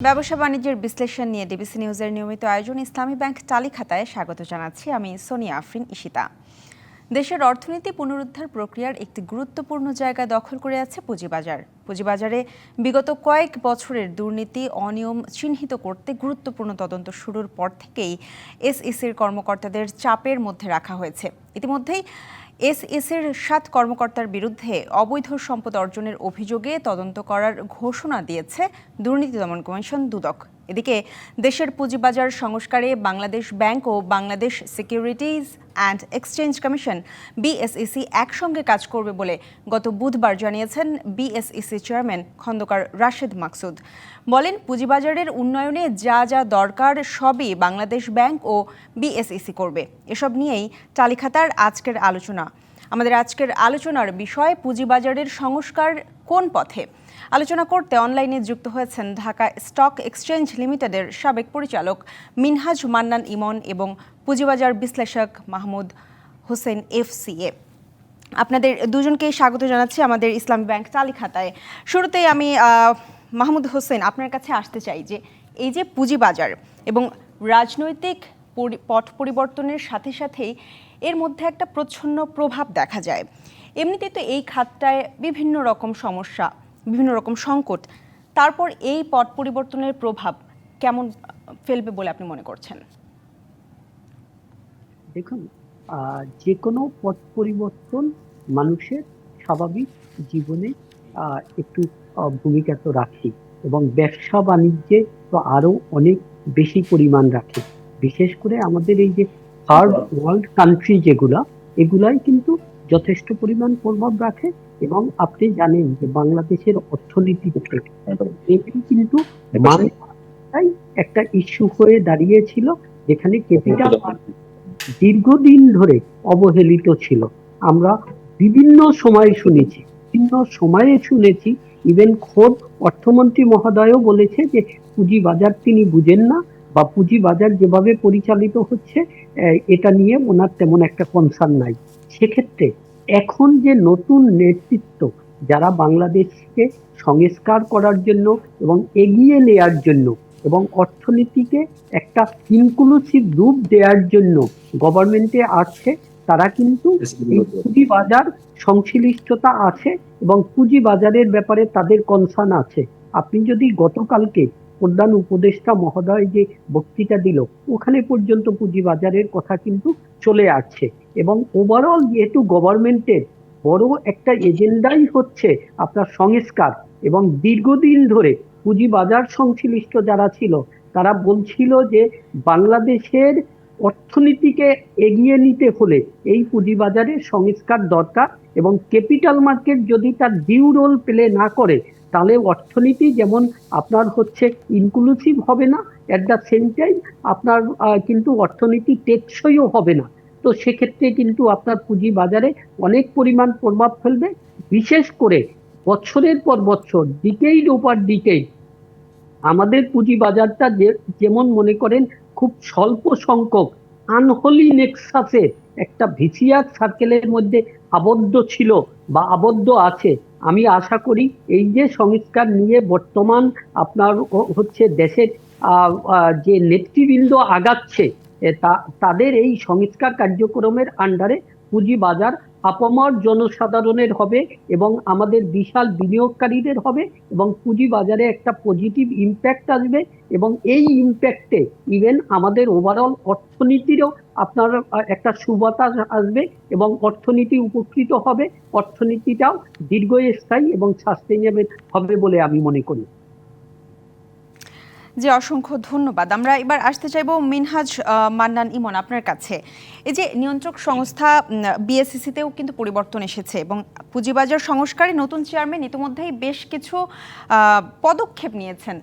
ব্যবসা বাণিজ্যের বিশ্লেষণ নিয়ে ডিবিসি নিউজের নিয়মিত আয়োজন ইসলামী ব্যাংক টালি খাতায় স্বাগত জানাচ্ছি আমি সোনিয়া আফরিন ইশিতা দেশের অর্থনীতি পুনরুদ্ধার প্রক্রিয়ার একটি গুরুত্বপূর্ণ জায়গা দখল করে আছে পুঁজিবাজার। পুঁজিবাজারে বিগত কয়েক বছরের দুর্নীতি, অনিয়ম চিহ্নিত করতে গুরুত্বপূর্ণ তদন্ত শুরুর পর থেকেই এসইসির কর্মকর্তাদের চাপের মধ্যে রাখা হয়েছে। ইতিমধ্যেই এসএসের সাত কর্মকর্তার বিরুদ্ধে অবৈধ সম্পদ অর্জনের অভিযোগে তদন্ত করার ঘোষণা দিয়েছে দুর্নীতি দমন কমিশন দুদক। এদিকে দেশের পুঁজিবাজার সংস্কারে Bangladesh bank O Bangladesh securities and exchange commission BSEC একসঙ্গে কাজ করবে বলে গত বুধবার জানিয়েছেন বিএসইসি চেয়ারম্যান খন্দকার রাশেদ মাকসুদ। বলেন, পুঁজিবাজারের উন্নয়নে যা যা দরকার সবই বাংলাদেশ ব্যাংক ও বিএসইসি করবে। এসব নিয়েই টালিখাতার আজকের আলোচনা। আমাদের আজকের আলোচনার বিষয়, পুঁজিবাজারের সংস্কার কোন পথে? আলোচনা করতে অনলাইনে যুক্ত হয়েছেন ঢাকা স্টক এক্সচেঞ্জ লিমিটেডের সাবেক পরিচালক মিনহাজ মান্নান ইমন এবং পুঁজিবাজার বিশ্লেষক মাহমুদ হোসেন এফসিএ। আপনাদের দুজনকেই স্বাগত জানাচ্ছি আমাদের ইসলামী ব্যাংক তালিখাতায়। শুরুতেই আমি মাহমুদ হোসেন, আপনার কাছে আসতে চাই যে এই যে পুঁজিবাজার এবং রাজনৈতিক পট পরিবর্তনের সাথে সাথেই এর মধ্যে একটা প্রচ্ছন্ন প্রভাব দেখা যায়। এমনিতেই তো এই খাতটায় বিভিন্ন রকম সমস্যা, বিভিন্ন রকম সংকট। তারপর এই পট পরিবর্তনের প্রভাব কেমন ফেলবে বলে আপনি মনে করছেন? দেখুন যে কোনো পথ পরিবর্তন মানুষের স্বাভাবিক জীবনে একটু ভূমিকা তো রাখে এবং ব্যবসা বাণিজ্যে তো আরও অনেক বেশি পরিমাণ রাখে। বিশেষ করে আমাদের এই যে থার্ড ওয়ার্ল্ড কান্ট্রি যেগুলা, এগুলাই কিন্তু যথেষ্ট পরিমাণ প্রভাব রাখে এবং আপনি জানেন যে বাংলাদেশের অর্থনীতিতে এটি কিন্তু একটা ইস্যু হয়ে দাঁড়িয়েছিল যেখানে ক্যাপিটাল দীর্ঘদিন ধরে অবহেলিত ছিল। আমরা বিভিন্ন সময় শুনেছি বিভিন্ন সময়ে শুনেছি ইভেন খোদ অর্থমন্ত্রী মহোদয়ও বলেছে যে পুঁজি বাজার তিনি বুঝেন না বা পুঁজি বাজার যেভাবে পরিচালিত হচ্ছে এটা নিয়ে ওনার তেমন একটা কনসার্ন নাই। সেক্ষেত্রে এখন যে নতুন নেতৃত্ব যারা বাংলাদেশকে সংস্কার করার জন্য এবং এগিয়ে নেয়ার জন্য এবং অর্থনীতিকে একটা ইনক্লুসিভ রূপ দেওয়ার জন্য গভর্নমেন্টে আছে তারা কিন্তু এই পুঁজি বাজার সংশ্লিষ্টতা আছে এবং পুঁজি বাজারের ব্যাপারে তাদের কনসার্ন আছে। আপনি যদি গতকালকে প্রধান উপদেষ্টা মহোদয় যে বক্তৃতা দিল, ওখানে পর্যন্ত পুঁজি বাজারের কথা কিন্তু চলে আসছে। এবং ওভারঅল যেহেতু গভর্নমেন্টের বড় একটা এজেন্ডাই হচ্ছে আপনার সংস্কার, এবং দীর্ঘদিন ধরে পুঁজি বাজার সংশ্লিষ্ট যারা ছিল, তারা বলছিল যে বাংলাদেশের অর্থনীতিকে এগিয়ে নিতে হলে এই পুঁজিবাজারে সংস্কার দরকার, এবং ক্যাপিটাল মার্কেট যদি তার ডিউ রোল প্লে না করে তাহলে অর্থনীতি যেমন আপনার হচ্ছে ইনক্লুসিভ হবে না অ্যাট দ্য সেম টাইম আপনার কিন্তু অর্থনীতি টেকসইও হবে না। তো সেক্ষেত্রে কিন্তু আপনার পুঁজি বাজারে অনেক পরিমাণ প্রভাব ফেলবে, বিশেষ করে বছরের পর বছর ডিকেইড ওপার ডিকেইড আমাদের পুঁজি বাজারটা যেমন মনে করেন খুব স্বল্প সংখ্যক আনহোলি নেক্সাসে একটা ভিসিআর সার্কেলের মধ্যে আবদ্ধ ছিল বা আবদ্ধ আছে, আমি আশা করি এই যে সংস্কার নিয়ে বর্তমান আপনার হচ্ছে দেশের যে নেতৃবৃন্দ আগাচ্ছে তাদের এই সংস্কার কার্যক্রমের আন্ডারে পুঁজি বাজার আপামর জনসাধারণের হবে এবং আমাদের বিশাল বিনিয়োগকারীদের হবে এবং পুঁজি বাজারে একটা পজিটিভ ইম্প্যাক্ট আসবে এবং এই ইম্প্যাক্টে ইভেন আমাদের ওভারঅল অর্থনীতিরও আপনার একটা সুবাতাস আসবে এবং অর্থনীতি উপকৃত হবে। অর্থনীতিটাও দীর্ঘস্থায়ী এবং সাস্টেনেবল হবে বলে আমি মনে করি। যে অসংখ্য ধন্যবাদ। আমরা এবার আসতে চাইব মিনহাজ মান্নান ইমন আপনার কাছে। এই যে নিয়ন্ত্রক সংস্থা বিএসসিসিতেও কিন্তু পরিবর্তন এসেছে এবং পুঁজিবাজার সংস্কারে নতুন চেয়ারম্যান ইতিমধ্যেই বেশ কিছু পদক্ষেপ নিয়েছেন।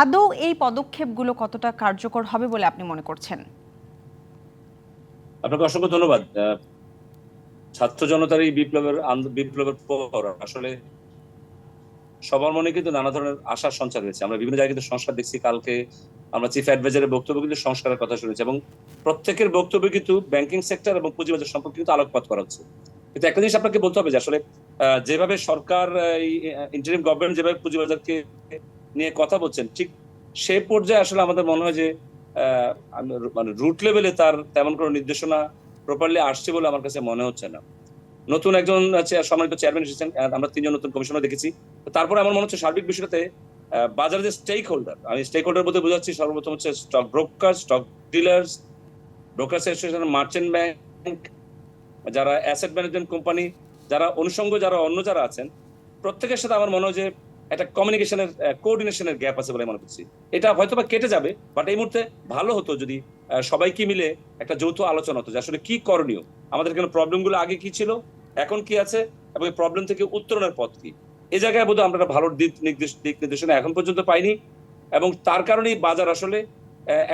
আদৌ এই পদক্ষেপগুলো কতটা কার্যকর হবে বলে আপনি মনে করছেন? আপনাকে অসংখ্য ধন্যবাদ। ছাত্র জনতার এই বিপ্লবের বিপ্লবের পর আসলে সবার মনে কিন্তু নানা ধরনের আশার সঞ্চার হয়েছে। আমরা বিভিন্ন জায়গায় কিন্তু সংস্কার দেখছি। কালকে আমরা চিফ অ্যাডভাইজারের বক্তব্য কিন্তু সংস্কারের কথা শুনেছি এবং প্রত্যেকের বক্তব্যে কিন্তু ব্যাংকিং সেক্টর এবং পুঁজিবাজার সম্পর্কে কিন্তু আলোকপাত করা হচ্ছে। কিন্তু একটা জিনিস আপনাকে বলতে হবে যে আসলে যেভাবে সরকার ইন্টারিম গভর্নমেন্ট যেভাবে পুঁজিবাজারকে নিয়ে কথা বলছেন, ঠিক সে পর্যায়ে আসলে আমাদের মনে হয় যে মানে রুট লেভেলে তার তেমন কোনো নির্দেশনা প্রপারলি আসছে বলে আমার কাছে মনে হচ্ছে না। নতুন একজন সম্মানিত চেয়ারম্যান এসেছেন আমরা তিনজন নতুন কমিশনার দেখেছি। তারপরে আমার মনে হচ্ছে সার্বিক বিষয়টাতে বাজারের যে স্টেক হোল্ডার আমি স্টেক হোল্ডার বলতে বোঝাচ্ছি সর্বপ্রথম হচ্ছে stock broker stock dealers broker association merchant bank যারা অ্যাসেট ম্যানেজমেন্ট কোম্পানি যারা অনুষঙ্গ, যারা অন্য যারা আছেন, প্রত্যেকের সাথে আমার মনে হয় যে একটা কমিউনিকেশনের কোঅর্ডিনেশনের গ্যাপ আছে বলে মনে করছি। এটা হয়তো বা কেটে যাবে বাট এই মুহূর্তে ভালো হতো যদি সবাইকে মিলে একটা যৌথ আলোচনা হতো যে আসলে কি করণীয়, আমাদের এখানে প্রবলেমগুলো আগে কি ছিল এখন কি আছে? এবং এই প্রবলেম থেকে উত্তরণের পথ কি? এই জায়গায় বোধহয় আমরা ভালো দিক নির্দেশ, দিক নির্দেশনা এখন পর্যন্ত পাইনি। এবং তার কারণেই বাজার আসলে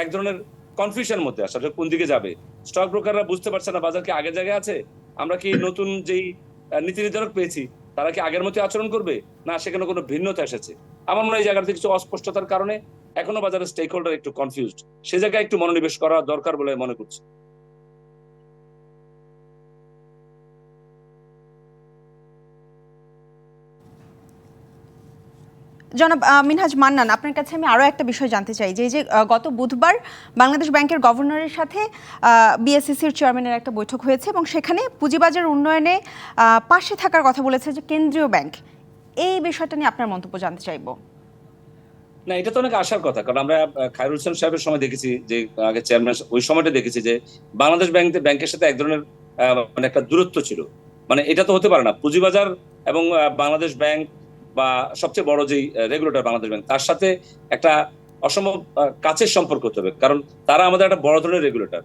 এক ধরনের কনফিউশন মধ্যে আসলে কোন দিকে যাবে? স্টক ব্রোকাররা বুঝতে পারছে না বাজার কি আগের জায়গায় আছে? আমরা কি নতুন যেই নীতি নির্ধারক পেয়েছি, তারা কি আগের মতো আচরণ করবে? না, সেখানে কোনো ভিন্নতা এসেছে। আমার মনে হয় এই জায়গাতে কিছু অস্পষ্টতার কারণে এখনও বাজারের স্টেক হোল্ডার একটু কনফিউজড সে জায়গায় একটু মনোনিবেশ করা দরকার বলে মনে করছি। জনাব মিনহাজ মান্নান, আপনার কাছে আমি আরও একটা বিষয় জানতে চাই, যে যে গত বুধবার বাংলাদেশ ব্যাংকের গভর্নরের সাথে বিএসসিসির চেয়ারম্যানের একটা বৈঠক হয়েছে এবং সেখানে পুঁজিবাজার উন্নয়নে পাশে থাকার কথা বলেছে যে কেন্দ্রীয় ব্যাংক। এই বিষয়টা নিয়ে আপনার মন্তব্য জানতে চাইব। না, এটা তো অনেক আশার কথা, কারণ আমরা খায়রুল হোসেন সাহেবের সময় দেখেছি, যে, আগে চেয়ারম্যান, ওই সময়টা দেখেছি যে, বাংলাদেশ ব্যাংক, ব্যাংকের সাথে এক ধরনের মানে একটা দূরত্ব ছিল। মানে এটা তো হতে পারে না। পুঁজিবাজার এবং বাংলাদেশ ব্যাংক বা সবচেয়ে বড় যেই রেগুলেটর বাংলাদেশ ব্যাংক তার সাথে একটা অসম্ভব কাছের সম্পর্ক হতে হবে। কারণ তারা আমাদের একটা বড় ধরনের রেগুলেটর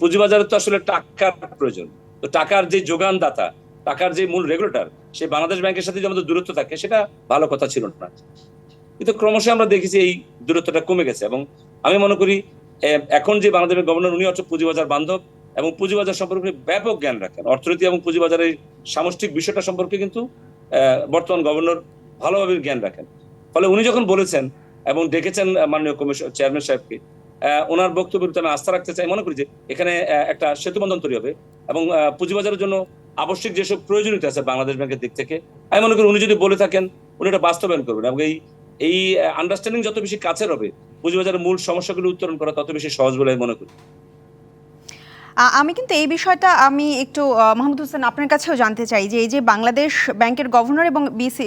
পুঁজিবাজারে তো আসলে টাকার প্রয়োজন। তো টাকার যে যোগানদাতা, টাকার যে মূল রেগুলেটর সে বাংলাদেশ ব্যাংকের সাথে যে আমাদের দূরত্ব থাকে, সেটা ভালো কথা ছিল না। কিন্তু ক্রমশ আমরা দেখেছি এই দূরত্বটা কমে গেছে এবং আমি মনে করি এখন যে বাংলাদেশের গভর্নর, উনি হচ্ছে পুঁজিবাজার বান্ধব এবং পুঁজিবাজার সম্পর্কে ব্যাপক জ্ঞান রাখেন। অর্থনীতি এবং পুঁজিবাজারের সামষ্টিক বিষয়টা সম্পর্কে কিন্তু বর্তমান গভর্নর ভালোভাবে জ্ঞান রাখেন। ফলে উনি যখন বলেছেন এবং ডেকেছেন মাননীয় কমিশন, চেয়ারম্যান সাহেবকে ওনার বক্তব্যের আমি আস্থা রাখতে চাই। মনে করি যে এখানে একটা সেতু বন্ধন তৈরি হবে এবং পুঁজিবাজারের জন্য আবশ্যিক যেসব প্রয়োজনীয়তা আছে বাংলাদেশ ব্যাংকের দিক থেকে, আমি মনে করি উনি যদি বলে থাকেন, উনি এটা বাস্তবায়ন করবেন এবং এই এই আন্ডারস্ট্যান্ডিং যত বেশি কাছের হবে, পুঁজিবাজারের মূল সমস্যাগুলো উত্তরণ করা তত বেশি সহজ বলে আমি মনে করি। আমি কিন্তু এই বিষয়টা আমি একটু মাহমুদ হোসেন আপনার কাছেও জানতে চাই যে এই যে বাংলাদেশ ব্যাংকের গভর্নর এবং বিসি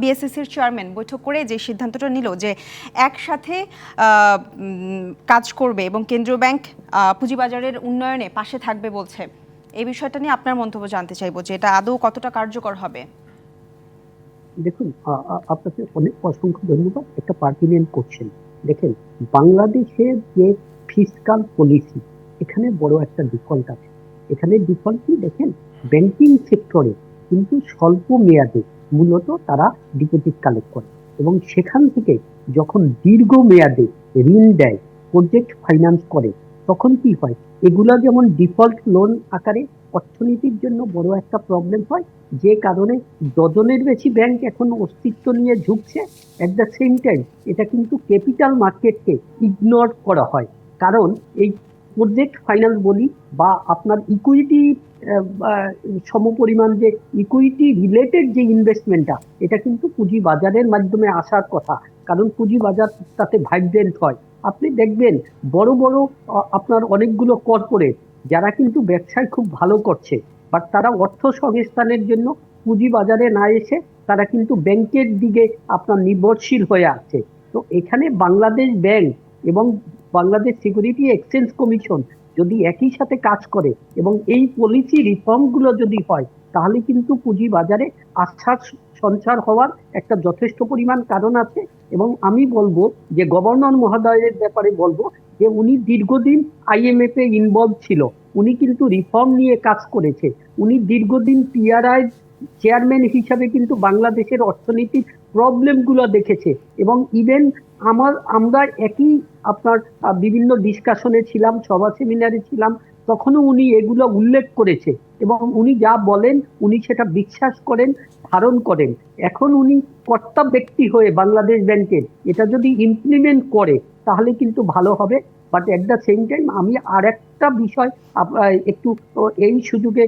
বিএসসিসির চেয়ারম্যান বৈঠক করে যে সিদ্ধান্তটা নিল যে একসাথে কাজ করবে এবং কেন্দ্রীয় ব্যাংক পুঁজিবাজারের উন্নয়নে পাশে থাকবে বলছে। এই বিষয়টা নিয়ে আপনার মন্তব্য জানতে চাইব যে এটা আদৌ কতটা কার্যকর হবে? দেখুন আপনাকে অনেক অসংখ্য ধন্যবাদ। একটা পার্টিনেন্ট করছেন। দেখেন, বাংলাদেশের যে ফিসকাল পলিসি এখানে বড় একটা ডিফল্ট আছে। এখানে ডিফল্ট কি দেখেন? ব্যাংকিং সেক্টরে কিন্তু স্বল্প মেয়াদে মূলত তারা ডিপোজিট কালেক্ট করে এবং সেখান থেকে যখন দীর্ঘ মেয়াদে ঋণ দেয় প্রজেক্ট ফাইন্যান্স করে, তখন কি হয়? এগুলা যেমন ডিফল্ট লোন আকারে অর্থনীতির জন্য বড় একটা প্রবলেম হয়, যে কারণে ডজনের বেশি ব্যাংক এখন অস্তিত্ব নিয়ে ঝুঁকছে। অ্যাট দ্য সেম টাইম এটা কিন্তু ক্যাপিটাল মার্কেটকে ইগনোর করা হয়। কারণ এই প্রজেক্ট ফাইন্যান্স বলি বা আপনার ইকুইটি সমপরিমাণ যে ইকুইটি রিলেটেড যে ইনভেস্টমেন্টটা এটা কিন্তু পুঁজি বাজারের মাধ্যমে আসার কথা। কারণ পুঁজি বাজার তাতে ভাইব্রেন্ট হয়। আপনি দেখবেন বড় বড় আপনার অনেকগুলো কর্পোরেট যারা কিন্তু ব্যবসায় খুব ভালো করছে বাট তারা অর্থ সংস্থানের জন্য পুঁজি বাজারে না এসে তারা কিন্তু ব্যাংকের দিকে আপনার নির্ভরশীল হয়ে আছে। তো এখানে বাংলাদেশ ব্যাংক এবং বাংলাদেশ সিকিউরিটি এক্সচেঞ্জ কমিশন যদি একই সাথে কাজ করে এবং এই পলিসি রিফর্মগুলো যদি হয়, তাহলে কিন্তু পুঁজি বাজারে আস্থার সঞ্চার হওয়ার একটা যথেষ্ট পরিমাণ কারণ আছে। এবং আমি বলব যে গভর্নর মহোদয়ের ব্যাপারে বলব যে উনি দীর্ঘদিন আইএমএফ এ ইনভলভ ছিল। উনি কিন্তু রিফর্ম নিয়ে কাজ করেছে। উনি দীর্ঘদিন পিআরআই চেয়ারম্যান হিসাবে কিন্তু বাংলাদেশের অর্থনীতির প্রবলেমগুলো দেখেছে। এবং ইভেন আমার, আমরা একই আপনার বিভিন্ন ডিসকাশনে ছিলাম, সভা সেমিনারে ছিলাম, তখনও উনি এগুলো উল্লেখ করেছে। এবং উনি যা বলেন, উনি সেটা বিশ্বাস করেন, ধারণ করেন। এখন উনি কর্তা ব্যক্তি হয়ে বাংলাদেশ ব্যাংকের, এটা যদি ইমপ্লিমেন্ট করে, তাহলে কিন্তু ভালো হবে। But at the same time আমি আর একটা বিষয় একটু এই সুযোগে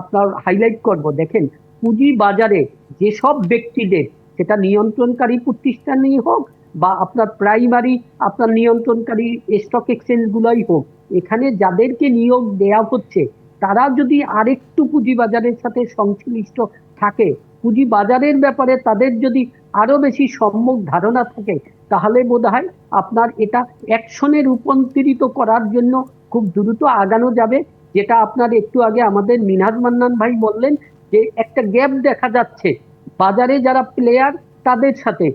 আপনার হাইলাইট করব। দেখেন পুঁজি বাজারে যেসব ব্যক্তিদের, সেটা নিয়ন্ত্রণকারী প্রতিষ্ঠানই হোক বা আপনার প্রাইমারি আপনার নিয়ন্ত্রণকারী স্টক এক্সচেঞ্জ গুলাই হোক, এখানে যাদেরকে নিয়োগ দেয়া হচ্ছে, তারা যদি আরেকটু পুঁজিবাজারের সাথে সংশ্লিষ্ট থাকে পুঁজি বাজারের ব্যাপারে তাদের যদি আরও বেশি সম্যক ধারণা থাকে তাহলে বোধ হয় আপনার এটা অ্যাকশনে রূপান্তরিত করার জন্য খুব দ্রুত আগানো যাবে। যেটা আপনার একটু আগে আমাদের মিনহাজ মান্নান ভাই বললেন যে, একটা গ্যাপ দেখা যাচ্ছে। বাজারে যারা প্লেয়ার তাদের সাথে,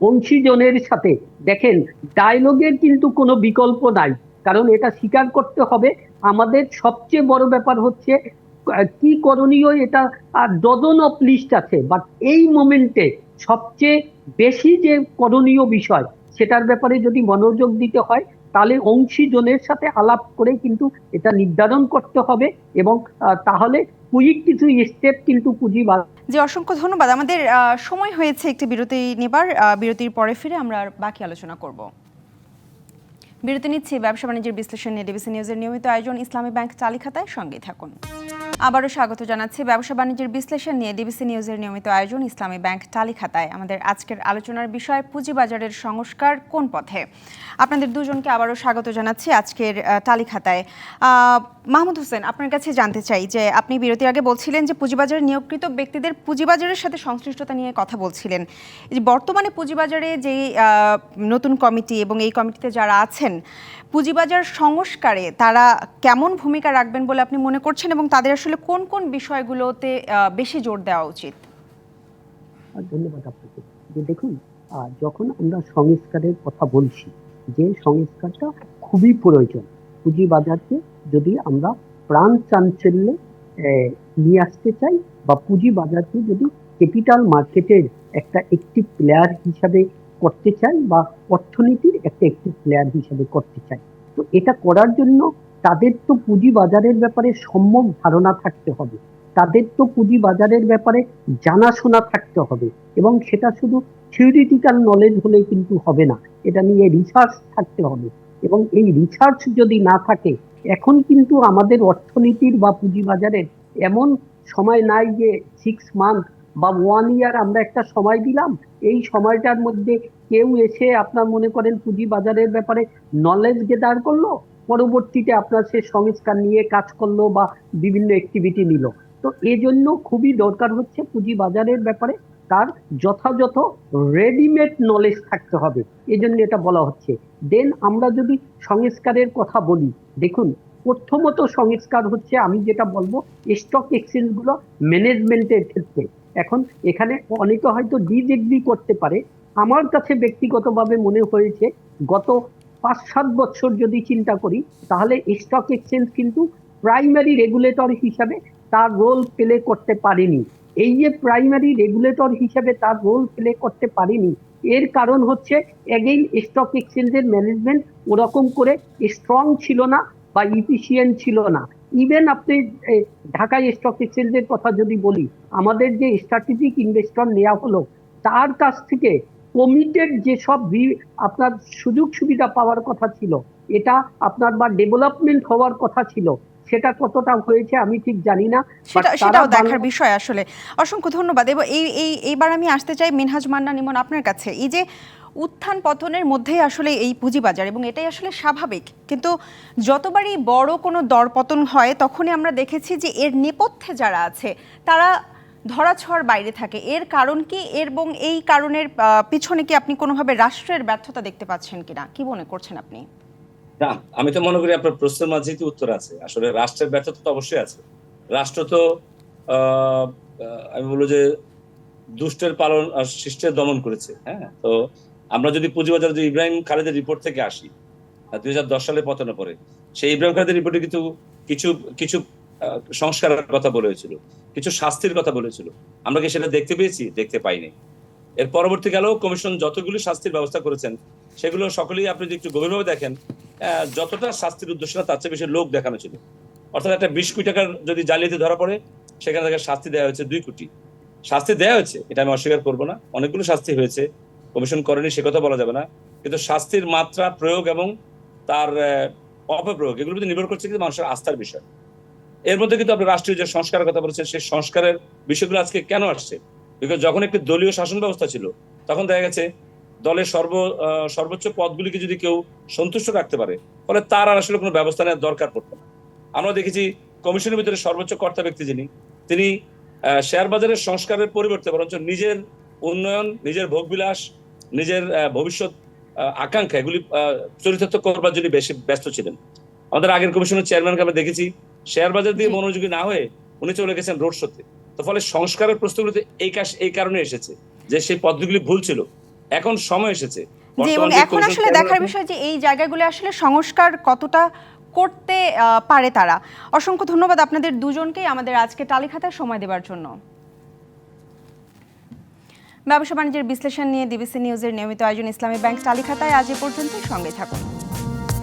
অংশীজনের সাথে। দেখেন ডায়লগের কিন্তু কোনো বিকল্প নাই। কারণ এটা স্বীকার করতে হবে, আমাদের সবচেয়ে বড় ব্যাপার হচ্ছে কি করণীয় এটা, আর ডজন অফ লিস্ট আছে। বাট এই মোমেন্টে সবচেয়ে বেশি যে করণীয় বিষয়, সেটার ব্যাপারে যদি মনোযোগ দিতে হয়, তাহলে অংশীজনের সাথে আলাপ করে কিন্তু এটা নির্ধারণ করতে হবে এবং তাহলে কুইক কিছু স্টেপ কিন্তু পুঁজি যে অসংখ্য ধন্যবাদ। আমাদের সময় হয়েছে একটি বিরতি নেবার। বিরতির পরে ফিরে আমরা বাকি আলোচনা করব। বিরতি নিচ্ছি ব্যবসা বাণিজ্যের বিশ্লেষণ নিয়ে, ডিবিসি নিউজের নিয়মিত আয়োজন ইসলামী ব্যাংক চালিখাতায়। সঙ্গে থাকুন। আবারও স্বাগত জানাচ্ছি ব্যবসা বাণিজ্যের বিশ্লেষণ নিয়ে ডিবিসি নিউজের নিয়মিত আয়োজন ইসলামী ব্যাংক টালিখাতায়। আমাদের আজকের আলোচনার বিষয়, পুঁজিবাজারের সংস্কার কোন পথে? আপনাদের দুজনকে আবারও স্বাগত জানাচ্ছি আজকের টালিখাতায়। মাহমুদ হোসেন, আপনার কাছে জানতে চাই যে আপনি বিরতির আগে বলছিলেন যে পুঁজিবাজারে নিয়োগকৃত ব্যক্তিদের পুঁজিবাজারের সাথে সংশ্লিষ্টতা নিয়ে কথা বলছিলেন। যে বর্তমানে পুঁজিবাজারে যে নতুন কমিটি এবং এই কমিটিতে যারা আছেন, পুঁজিবাজার সংস্কারে তারা কেমন ভূমিকা রাখবেন বলে আপনি মনে করছেন এবং তাদের আসলে কোন কোন বিষয়গুলোতে বেশি জোর দেওয়া উচিত? ধন্যবাদ আপনাকে। যে দেখুন যখন আমরা সংস্কারের কথা বলছি, যে সংস্কারটা খুবই প্রয়োজন পুঁজি বাজারকে যদি আমরা প্রাণ চাঞ্চল্যে নিয়ে আসতে চাই বা পুঁজি বাজারকে যদি ক্যাপিটাল মার্কেটের একটা একটি প্লেয়ার হিসাবে করতে চাই বা অর্থনীতির একটা একটি প্লেয়ার হিসাবে করতে চাই। তো এটা করার জন্য তাদের তো পুঁজি বাজারের ব্যাপারে সম্যক ধারণা থাকতে হবে। তাদের তো পুঁজি বাজারের ব্যাপারে জানাশোনা থাকতে হবে এবং সেটা শুধু থিওরিটিক্যাল নলেজ হলে কিন্তু হবে না। এটা নিয়ে রিসার্চ থাকতে হবে এবং এই রিসার্চ যদি না থাকে, এখন কিন্তু আমাদের অর্থনীতির বা পুঁজিবাজারের এমন সময় নাই যে সিক্স মান্থ বা ওয়ান ইয়ার আমরা একটা সময় দিলাম। এই সময়টার মধ্যে কেউ এসে আপনার মনে করেন পুঁজি বাজারের ব্যাপারে নলেজ গেদার করল? পরবর্তীতে আপনার সে সংস্কার নিয়ে কাজ করল বা বিভিন্ন অ্যাক্টিভিটি নিল। তো এজন্য খুবই দরকার হচ্ছে পুঁজি বাজারের ব্যাপারে তার যথাযথ রেডিমেড নলেজ থাকতে হবে। এজন্য এটা বলা হচ্ছে। দেন আমরা যদি সংস্কারের কথা বলি, দেখুন, প্রথমত সংস্কার হচ্ছে আমি যেটা বলব স্টক এক্সচেঞ্জগুলো ম্যানেজমেন্টের ক্ষেত্রে। এখন এখানে অনেকে হয়তো ডিজেগ্রি করতে পারে। আমার কাছে ব্যক্তিগতভাবে মনে হয়েছে, গত পাঁচ সাত বছর যদি চিন্তা করি তাহলে স্টক এক্সচেঞ্জ কিন্তু প্রাইমারি রেগুলেটর হিসাবে তার রোল প্লে করতে পারেনি। এই যে প্রাইমারি রেগুলেটর হিসাবে তার রোল প্লে করতে পারেনি এর কারণ হচ্ছে এগেইন স্টক এক্সচেঞ্জের ম্যানেজমেন্ট ওরকম করে স্ট্রং ছিল না বা ইফিসিয়েন্ট ছিল না। ইভেন আপনি এ, ঢাকা স্টক এক্সচেঞ্জের কথা যদি বলি আমাদের যে স্ট্র্যাটেজিক ইনভেস্টর নেওয়া হলো তার কাছ থেকে কমিটেড যেসব আপনার সুযোগ সুবিধা পাওয়ার কথা ছিল এটা আপনার বা ডেভেলপমেন্ট হওয়ার কথা ছিল সেটা কতটা হয়েছে আমি ঠিক জানি না সেটা সেটাও দেখার বিষয় আসলে। অসংখ্য ধন্যবাদ। এবং এই এই এইবার আমি আসতে চাই মিনহাজ মান্নান ইমন আপনার কাছে। এই যে উত্থান পতনের মধ্যেই আসলে এই পুঁজিবাজার এবং এটাই আসলে স্বাভাবিক। কিন্তু যতবারই বড় কোনো দরপতন হয় তখনই আমরা দেখেছি যে এর নেপথ্যে যারা আছে তারা ধরাছোঁয়ার বাইরে থাকে। এর কারণ কি? এবং এই কারণের পিছনে কি আপনি কোনোভাবে রাষ্ট্রের ব্যর্থতা দেখতে পাচ্ছেন কিনা? কি মনে করছেন আপনি? না, আমি তো মনে করি আপনার প্রশ্নের মাঝেই তো উত্তর আছে। আসলে রাষ্ট্রের ব্যর্থতা তো অবশ্যই আছে। রাষ্ট্র তো আমি বলব যে দুষ্টের পালন আর শিষ্টের দমন করেছে হ্যাঁ? তো আমরা যদি পুঁজিবাজার যদি ইব্রাহিম খালেদের রিপোর্ট থেকে আসি দুই হাজার দশ সালে পতনের পরে, সেই ইব্রাহিম খালেদের রিপোর্টে কিন্তু কিছু কিছু সংস্কারের কথা বলেছিল, কিছু শাস্তির কথা বলেছিল। আমরা কি সেটা দেখতে পেয়েছি? দেখতে পাইনি। এর পরবর্তীকালেও কমিশন যতগুলি শাস্তির ব্যবস্থা করেছেন, সেগুলো সকলেই আপনি যদি একটু গভীরভাবে দেখেন যতটা শাস্তির উদ্দেশ্য তার চেয়ে বেশি লোক দেখানো ছিল। অর্থাৎ একটা বিশ কোটি টাকার যদি জালিয়াতি ধরা পড়ে, সেখানে তাকে শাস্তি দেওয়া হয়েছে দুই কোটি। শাস্তি দেওয়া হয়েছে, এটা আমি অস্বীকার করব না। অনেকগুলো শাস্তি হয়েছে, কমিশন করেনি, সে কথা বলা যাবে না। কিন্তু শাস্তির মাত্রা, প্রয়োগ এবং তার অপপ্রয়োগ এগুলো নির্ভর করছে কিন্তু মানুষের আস্থার বিষয়। এর মধ্যে কিন্তু আপনি রাষ্ট্রীয় যে সংস্কারের কথা বলেছেন, সেই সংস্কারের বিষয়গুলো আজকে কেন আসছে? বিকজ যখন একটি দলীয় শাসন ব্যবস্থা ছিল, তখন দেখা গেছে দলের সর্ব সর্বোচ্চ পদগুলিকে যদি কেউ সন্তুষ্ট রাখতে পারে, ফলে তার আর আসলে কোনো ব্যবস্থা নেওয়ার দরকার পড়তো না। আমরা দেখেছি কমিশনের ভিতরে সর্বোচ্চ কর্তা ব্যক্তি যিনি, তিনি শেয়ার বাজারের সংস্কারের পরিবর্তে বরঞ্চ নিজের উন্নয়ন, নিজের ভোগবিলাস, নিজের ভবিষ্যৎ আকাঙ্ক্ষা, এগুলি চরিতার্থ করবার জন্য বেশি ব্যস্ত ছিলেন। আমাদের আগের কমিশনের চেয়ারম্যানকে আমরা দেখেছি। শেয়ার বাজার দিয়ে মনোযোগী না হয়ে উনি চলে গেছেন রোড শোতে তো ফলে সংস্কারের প্রশ্নগুলোতে এই কাজ এই কারণে এসেছে যে সেই পদ্ধতিগুলি ভুল ছিল। এখন সময় এসেছে। এবং এখন আসলে দেখার বিষয় যে এই জায়গাগুলো আসলে সংস্কার কতটা করতে পারে তারা। অসংখ্য ধন্যবাদ আপনাদের দুজনকেই আমাদের আজকে টালিখাতায় সময় দেওয়ার জন্য। ব্যবসা বাণিজ্যের বিশ্লেষণ নিয়ে ডিবিসি নিউজের নিয়মিত আয়োজন ইসলামী ব্যাংক টালিখাতায় আজ এ পর্যন্ত সঙ্গে থাকুন।